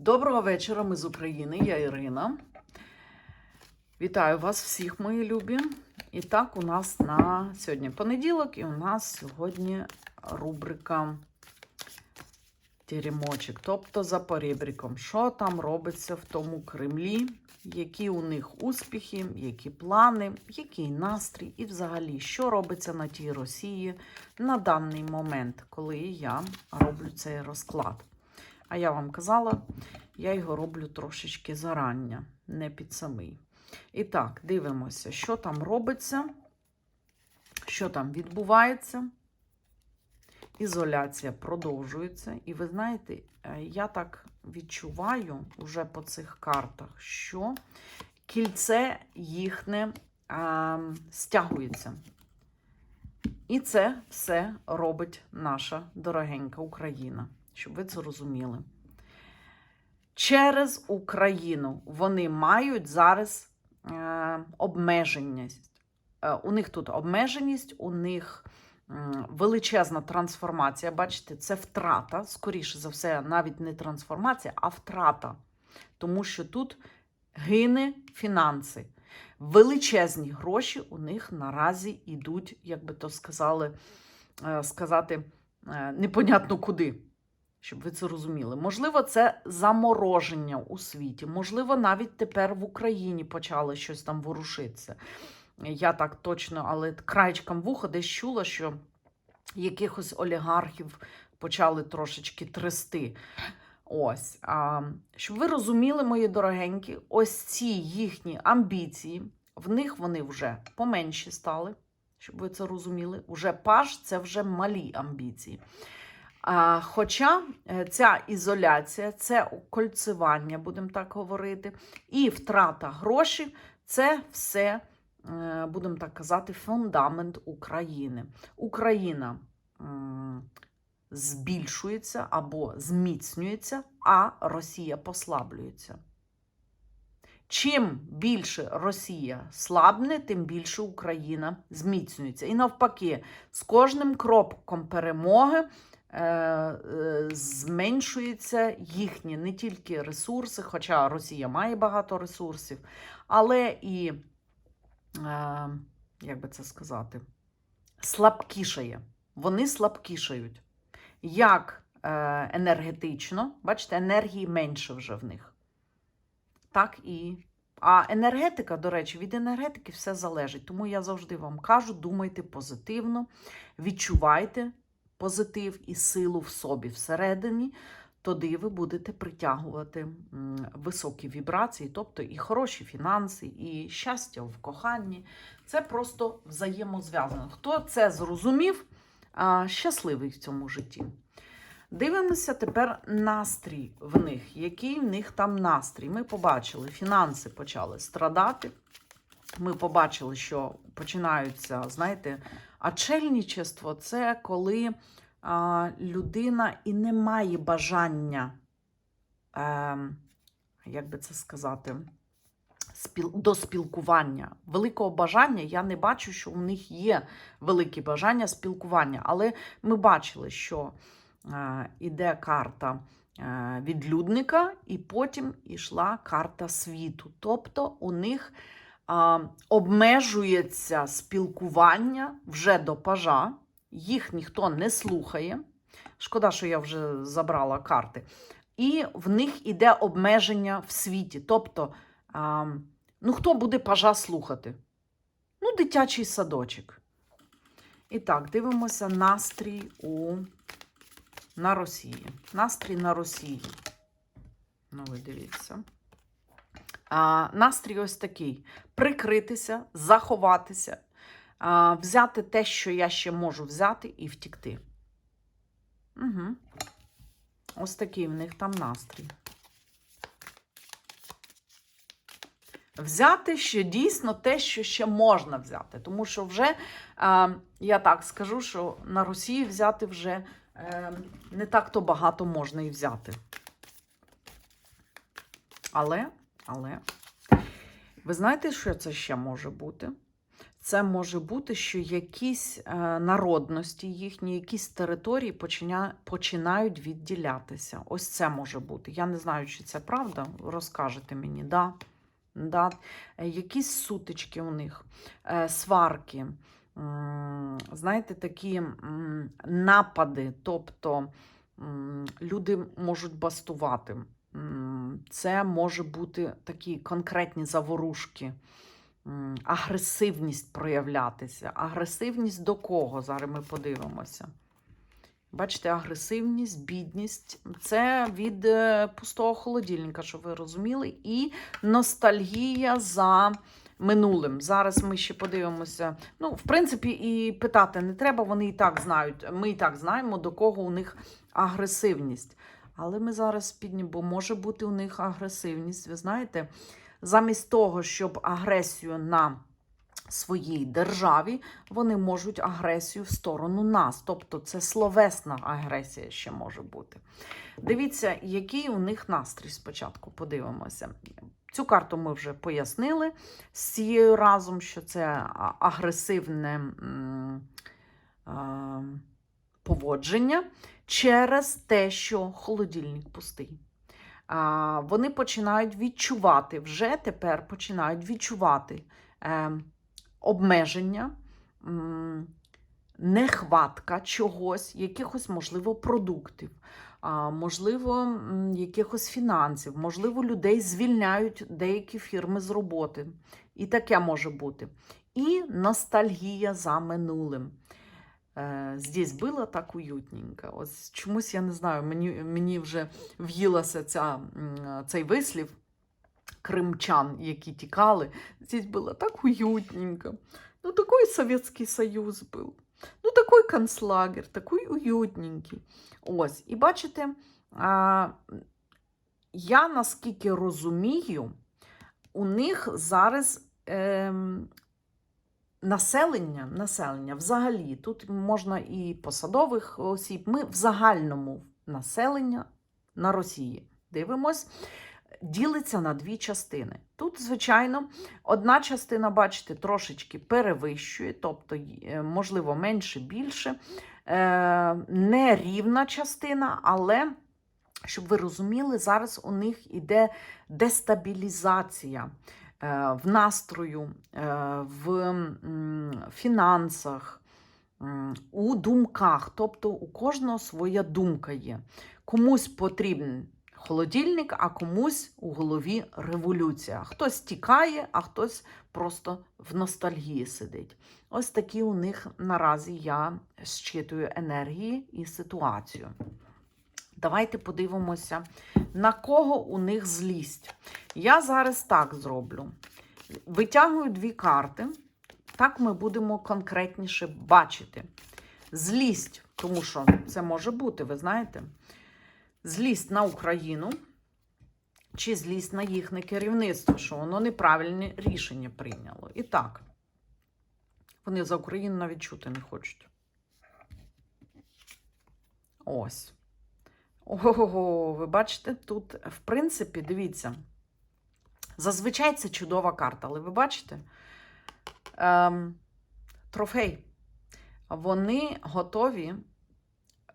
Доброго вечора, ми з України, я Ірина. Вітаю вас всіх, мої любі. І так, у нас на сьогодні понеділок, і у нас сьогодні рубрика Теремочок, тобто за порібриком. Що там робиться в тому Кремлі, які у них успіхи, які плани, який настрій, і взагалі, що робиться на тій Росії на даний момент, коли я роблю цей розклад. А я вам казала, я його роблю трошечки зарання, не під самий. І так, дивимося, що там робиться, що там відбувається. Ізоляція продовжується. І ви знаєте, е, я так відчуваю уже по цих картах, що кільце їхнє а, стягується. І це все робить наша дорогенька Україна, щоб ви це розуміли. Через Україну вони мають зараз е, обмеженість. Е, у них тут обмеженість, у них м, величезна трансформація. Бачите, це втрата, скоріше за все, навіть не трансформація, а втрата. Тому що тут гине фінанси. Величезні гроші у них наразі йдуть, як би то сказали, е, сказати, е, непонятно куди. Щоб ви це розуміли. Можливо, це замороження у світі. Можливо, навіть тепер в Україні почало щось там ворушитися. Я так точно, але краєчком вуха десь чула, що якихось олігархів почали трошечки трясти. Ось. А, щоб ви розуміли, мої дорогенькі, ось ці їхні амбіції, в них вони вже поменші стали. Щоб ви це розуміли, уже паш це вже малі амбіції. Хоча е, ця ізоляція, це окольцювання, будемо так говорити, і втрата грошей це все, е, будемо так казати, фундамент України. Україна збільшується або зміцнюється, а Росія послаблюється. Чим більше Росія слабне, тим більше Україна зміцнюється. І навпаки, з кожним кроком перемоги зменшуються їхні не тільки ресурси, хоча Росія має багато ресурсів, але і, е, як би це сказати, слабкішає. Вони слабкішають. Як е, енергетично, бачите, енергії менше вже в них. Так і. А енергетика, до речі, від енергетики все залежить. Тому я завжди вам кажу: думайте позитивно, відчувайте позитив і силу в собі всередині, тоді ви будете притягувати високі вібрації, тобто і хороші фінанси, і щастя в коханні. Це просто взаємозв'язано. Хто це зрозумів, щасливий в цьому житті. Дивимося тепер настрій в них. Який в них там настрій? Ми побачили, фінанси почали страдати. Ми побачили, що починаються, знаєте, очельничество це коли а, людина і не має бажання, е, як би це сказати, спіл, до спілкування. Великого бажання я не бачу, що у них є велике бажання спілкування. Але ми бачили, що е, іде карта е, відлюдника, і потім ішла карта світу. Тобто у них обмежується спілкування вже до пажа, їх ніхто не слухає. Шкода, що я вже забрала карти. І в них іде обмеження в світі. Тобто, а, ну хто буде пажа слухати? Ну, дитячий садочок. І так, дивимося настрій у... на Росії. Настрій на Росії. Ну, ви дивіться. Настрій ось такий: прикритися, заховатися, взяти те, що я ще можу взяти, і втікти. Угу. Ось такий в них там настрій. Взяти ще дійсно те, що ще можна взяти. Тому що вже, а, я так скажу, що на Росії взяти вже е, не так-то багато можна і взяти. Але, але, ви знаєте, що це ще може бути? це може бути, що якісь е, народності їхні, якісь території починя, починають відділятися. Ось це може бути. Я не знаю, чи це правда. Розкажете мені, да? Да. Е, Якісь сутички у них, е, сварки, знаєте, такі напади, тобто люди можуть бастувати. Це може бути такі конкретні заворушки, агресивність проявлятися. Агресивність до кого? Зараз ми подивимося. Бачите, агресивність, бідність це від е, пустого холодильника, щоб ви розуміли, і ностальгія за минулим. Зараз ми ще подивимося. Ну, в принципі, і питати не треба, вони і так знають. Ми і так знаємо, до кого у них агресивність. Але ми зараз піднімемо, бо може бути у них агресивність. Ви знаєте, замість того, щоб агресію на своїй державі, вони можуть агресію в сторону нас. Тобто це словесна агресія ще може бути. Дивіться, який у них настрій спочатку. Подивимося. Цю карту ми вже пояснили з цією разом, що це агресивне м, а, поводження через те, що холодильник пустий. Вони починають відчувати, вже тепер починають відчувати е, обмеження, нехватка чогось, якихось, можливо, продуктів, можливо, якихось фінансів, можливо, людей звільняють деякі фірми з роботи. І таке може бути. І ностальгія за минулим. Е, Здесь було так уютненько. Ось чомусь я не знаю, мені, мені вже в'їлася ця, цей вислів кримчан, які тікали. Здесь було так уютненько. Ну, такой Советский Союз був. Ну, такой концлагер, такий уютненький. Ось, і бачите, а, я наскільки розумію, у них зараз ем, населення, населення взагалі, тут можна і посадових осіб, ми в загальному населення на Росії дивимось, ділиться на дві частини. Тут, звичайно, одна частина, бачите, трошечки перевищує, тобто, е, можливо, менше, більше. Е, Нерівна частина, але, щоб ви розуміли, зараз у них іде дестабілізація в настрою, е, в фінансах, у думках. Тобто у кожного своя думка є. Комусь потрібен холодильник, а комусь у голові революція. Хтось тікає, а хтось просто в ностальгії сидить. Ось такі у них наразі я щитую енергії і ситуацію. Давайте подивимося, на кого у них злість. Я зараз так зроблю. Витягую дві карти. Так ми будемо конкретніше бачити. Злість, тому що це може бути, ви знаєте, злість на Україну чи злість на їхнє керівництво, що воно неправильне рішення прийняло. І так, вони за Україну навіть чути не хочуть. Ось. Ого, ви бачите, тут, в принципі, дивіться. Зазвичай це чудова карта, але ви бачите? Ем, трофей. Вони готові.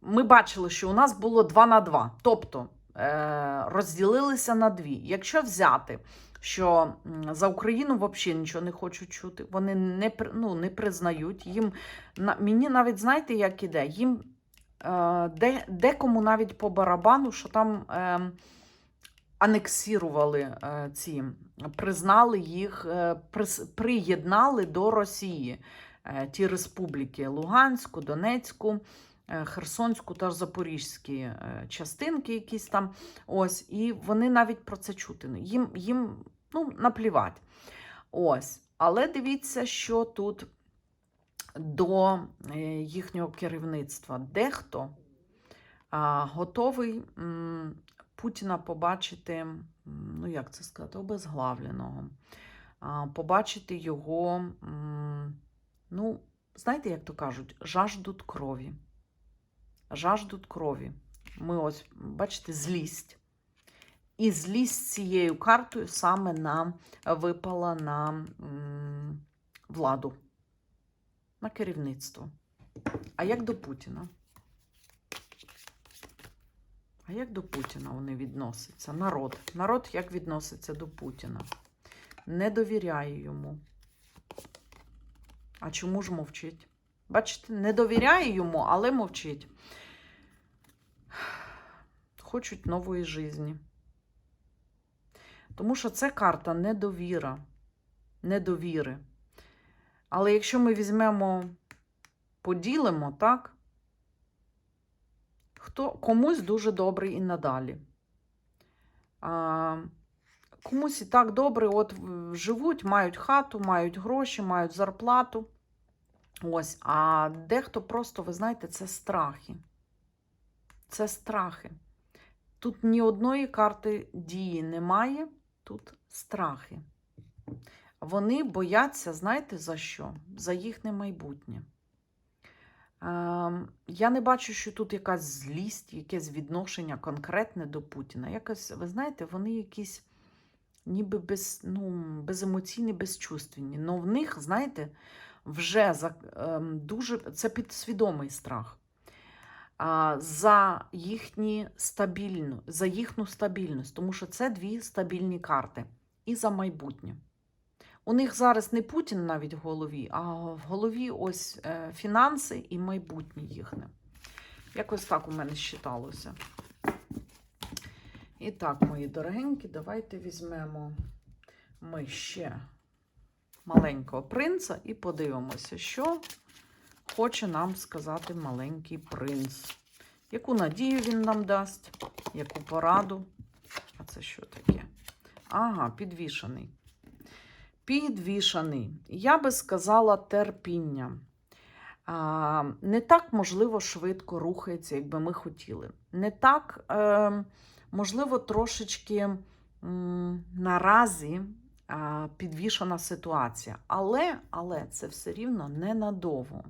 Ми бачили, що у нас було 2 на 2. Тобто е, розділилися на дві. Якщо взяти, що за Україну взагалі нічого не хочуть чути, вони не, ну, не признають. Їм, мені навіть, знаєте, як іде? Їм де, декому навіть по барабану, що там е, анексірували е, ці, признали їх, е, прис- приєднали до Росії е, ті республіки Луганську, Донецьку. е, Херсонську та Запорізькі е, частинки, якісь там. Ось, і вони навіть про це чути. Їм, їм ну, наплівать. Ось. Але дивіться, що тут до е, їхнього керівництва. Дехто готовий Путіна побачити, ну як це сказати, обезглавленого, побачити його, ну, знаєте, як то кажуть, жаждуть крові. Жаждуть крові. Ми ось, бачите, злість. І злість цією картою саме нам випала на владу. На керівництво. А як до Путіна? А як до Путіна вони відносяться? Народ. Народ як відноситься до Путіна? Не довіряє йому. А чому ж мовчить? Бачите, не довіряє йому, але мовчить. Хочуть нової житті. Тому що це карта недовіра. Недовіри. Але якщо ми візьмемо, поділимо, так? Хто, комусь дуже добре і надалі. А, комусь і так добре, от живуть, мають хату, мають гроші, мають зарплату. Ось, а дехто просто, ви знаєте, це страхи. Це страхи. Тут ні одної карти дії немає, тут страхи. Вони бояться, знаєте, за що? За їхнє майбутнє. Ем, Я не бачу, що тут якась злість, якесь відношення конкретне до Путіна. Якось, ви знаєте, вони якісь ніби без, ну, беземоційні, безчувственні. Но в них, знаєте, вже за, ем, дуже це підсвідомий страх. За, їхні стабільну, за їхню стабільність, тому що це дві стабільні карти. І за майбутнє. У них зараз не Путін навіть в голові, а в голові ось е, фінанси і майбутнє їхнє. Якось так у мене считалося. І так, мої дорогенькі, давайте візьмемо ми ще маленького принца і подивимося, що хоче нам сказати маленький принц. Яку надію він нам дасть, яку пораду. А це що таке? Ага, підвішений. Підвішаний. Я би сказала терпіння. Не так, можливо, швидко рухається, як би ми хотіли. Не так, е, можливо, трошечки наразі підвішана ситуація. Але, але це все рівно ненадовго.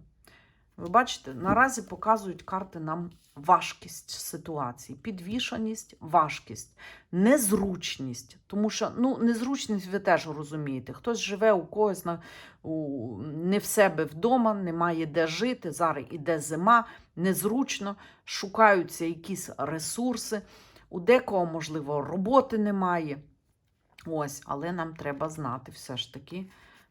Ви бачите, наразі показують карти нам важкість ситуації, підвішаність, важкість, незручність. Тому що ну, незручність ви теж розумієте. Хтось живе у когось на, у, не в себе вдома, немає де жити. Зараз іде зима, незручно, шукаються якісь ресурси. У декого, можливо, роботи немає. Ось, але нам треба знати все ж таки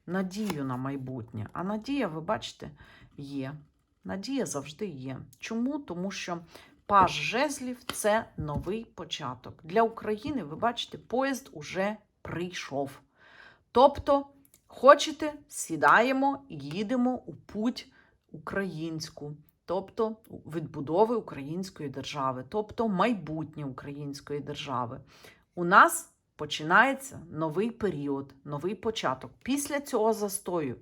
надію на майбутнє. А надія, ви бачите, є. Надія завжди є. Чому? Тому що паж жезлів це новий початок. Для України, ви бачите, поїзд уже прийшов. Тобто, хочете, сідаємо і їдемо у путь українську, тобто відбудови української держави, тобто майбутнє української держави. У нас починається новий період, новий початок. Після цього застою.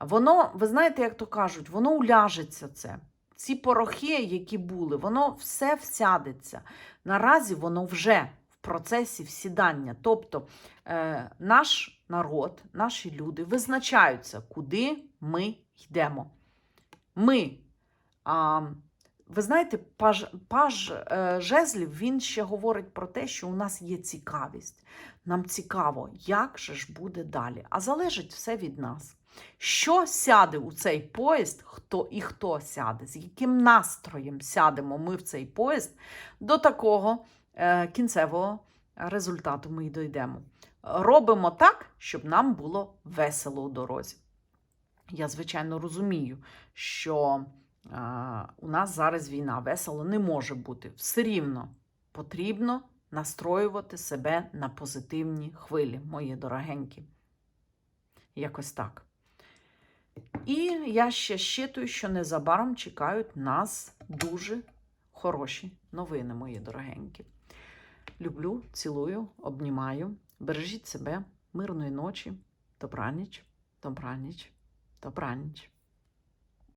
Воно, ви знаєте, як то кажуть, воно уляжеться це. Ці порохи, які були, воно все всядеться. Наразі воно вже в процесі всідання. Тобто е, наш народ, наші люди визначаються, куди ми йдемо. Ми, а, ви знаєте, паж, паж е, жезлів він ще говорить про те, що у нас є цікавість. Нам цікаво, як же ж буде далі. А залежить все від нас. Що сяде у цей поїзд, хто і хто сяде, з яким настроєм сядемо ми в цей поїзд, до такого е, кінцевого результату ми й дійдемо. Робимо так, щоб нам було весело у дорозі. Я, звичайно, розумію, що е, у нас зараз війна весело не може бути. Все рівно потрібно настроювати себе на позитивні хвилі, мої дорогенькі. Якось так. І я ще щитую, що незабаром чекають нас дуже хороші новини, мої дорогенькі. Люблю, цілую, обнімаю. Бережіть себе, мирної ночі, добраніч, добраніч, добраніч.